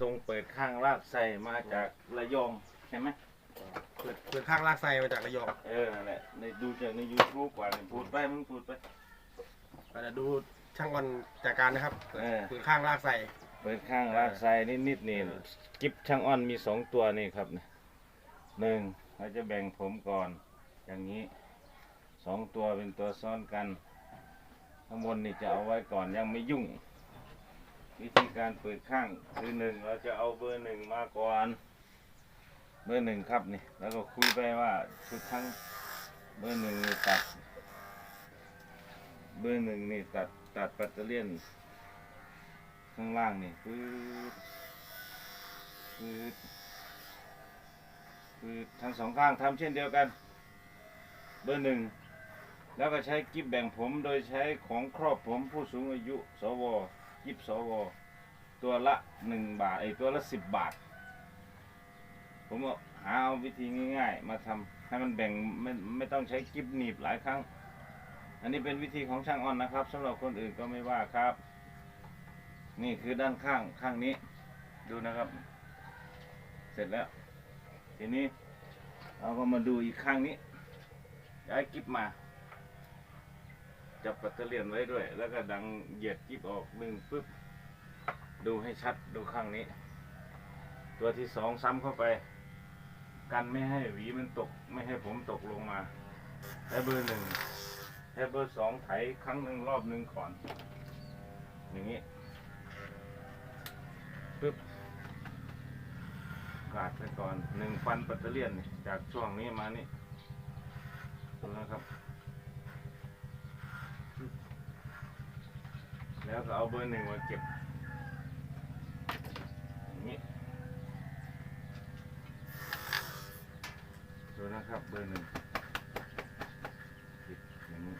ทรงเปิดข้างลากใส่มาจากระยองใช่ไหมเปิดเปิดข้างลากไซมาจากระยองเออนั่นแหละในดูจากใน YouTube กว่าเนี่ยพูดไปมึงพูดไปเดี๋ยวดูช่างวันจากการนะครับเออเปิดข้างลากไซเปิดข้างลากใส่นิดๆนี่กิฟช่างอ้อนมีสองตัวนี่ครับเนี่ยหนึ่งเราจะแบ่งผมก่อน อย่างนี้สองตัวเป็นตัวซ้อนกัน ข้างบนนี่จะเอาไว้ก่อนยังไม่ยุ่ง วิธีการเปิดข้างคือหนึ่งเราจะเอาเบอร์หนึ่งมาก่อนเบอร์หนึ่งครับนี่แล้วก็คุยไปว่าทุกครั้งเบอร์หนึ่งนี่ตัด เบอร์หนึ่งนี่ตัดตัดปัตเตอร์เลียนข้างล่างนี่คือคือคือทั้งสองข้างทำเช่นเดียวกัน เบอร์หนึ่งแล้วก็ใช้กิบแบ่งผมโดยใช้ของครอบผมผู้สูงอายุ สว กิบสวตัวละหนึ่งบาทไอ้ตัวละสิบบาท ผมเอาหาเอาวิธีง่าย ๆ มาทำให้มันแบ่งไม่ไม่ต้องใช้กิบหนีบหลายครั้ง อันนี้เป็นวิธีของช่างอ่อนนะครับสำหรับคนอื่นก็ไม่ว่าครับ นี่คือด้านข้างข้างนี้ ดูนะครับ เสร็จแล้ว ทีนี้เราก็มาดูอีกข้างนี้ย้ายกิบมา จับปัตเตอร์เลียนไว้ด้วย แล้วก็ดังเหยียดกิบออกหนึ่งปึ๊บ ดูให้ชัดดูข้างนี้ ตัวที่สองซ้ำเข้าไป กันไม่ให้หวีมันตก ไม่ให้ผมตกลงมาและเบอร์หนึ่งและเบอร์สองไถครั้งหนึ่งรอบหนึ่งก่อน อย่างนี้ปึ๊บกาดไปก่อนหนึ่งฟันปัตเตอร์เลียนจากช่วงนี้มานี่ดูนะครับ แล้วก็เอาเบอร์หนึ่งมาเก็บอย่างนี้ดูนะครับเบอร์หนึ่งปิดอย่างนี้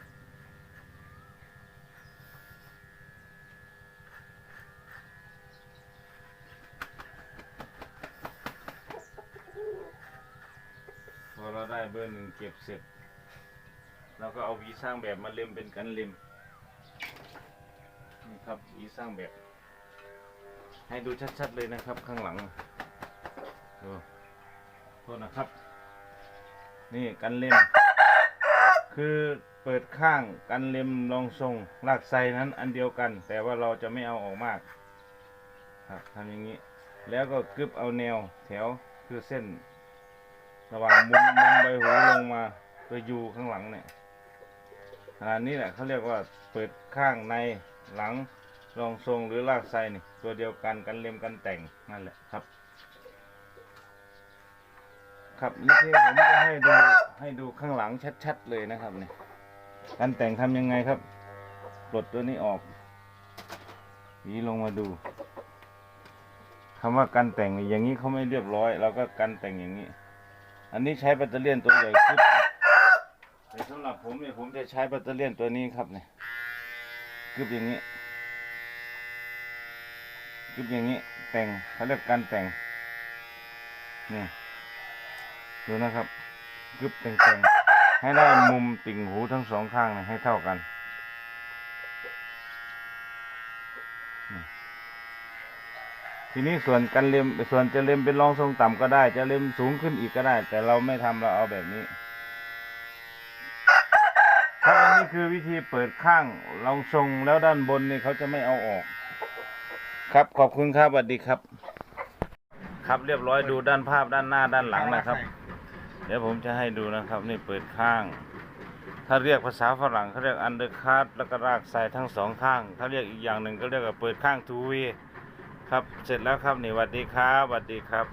พอเราได้เบอร์หนึ่งเก็บเสร็จเราก็เอาวีสร้างแบบมาเล็มเป็นกันเล็ม นี่ครับหวีสร้างแบบ ให้ดูชัดๆเลยนะครับ ข้างหลังดูโทษนะครับ นี่กันเล็มคือเปิดข้างกันเล็มรองทรงลากไซนั้นอันเดียวกัน แต่ว่าเราจะไม่เอาออกมากครับทำอย่างนี้ แล้วก็กึบเอาแนวแถวคือเส้น ระหว่างมุมมุมใบหูลงมาตัวยูข้างหลังเนี่ยอันนี้แหละเขาเรียกว่าเปิดข้างใน หลังรองทรงหรือลากไซนี่ตัวเดียวกันกันเล็มกันแต่งนั่นแหละครับ ครับนี่ที่ผมจะให้ดูให้ดูข้างหลังชัดๆเลยนะครับเนี่ยการแต่งทำยังไงครับปลดตัวนี้ออกหวีลงมาดูคำว่าการแต่งอย่างนี้เขาไม่เรียบร้อยเราก็การแต่งอย่างนี้ อันนี้ใช้แบตเตอรี่ตัวใหญ่ขึ้นแต่สำหรับผมเนี่ยผมจะใช้แบตเตอรี่ตัวนี้ครับเนี่ย กึบอย่างนี้กึบอย่างนี้ แต่งเขาเรียกการแต่งนี่ดูนะครับกึบแต่งแต่งๆให้ได้มุมติ่งหูทั้งสองข้างเนี่ยให้เท่ากันทีนี้ส่วนกันเล็มส่วนจะเล็มเป็นรองทรงต่ำก็ได้ จะเล็มสูงขึ้นอีกก็ได้ แต่เราไม่ทำเราเอาแบบนี้ นี่คือวิธีเปิดข้างรองทรงแล้วด้านบนนี่เขาจะไม่เอาออก ครับขอบคุณครับสวัสดีครับ ครับเรียบร้อยดูด้านภาพด้านหน้าด้านหลังนะครับ เดี๋ยวผมจะให้ดูนะครับนี่เปิดข้าง ถ้าเรียกภาษาฝรั่งเขาเรียกอันเดอร์คัแล้วก็รากใส่ทั้งสองข้าง ถ้าเรียกอีกอย่างหนึ่งก็เรียกว่าเปิดข้างทูวีครับเสร็จแล้วครับนี่สวัสดีครับสวัสดีครับ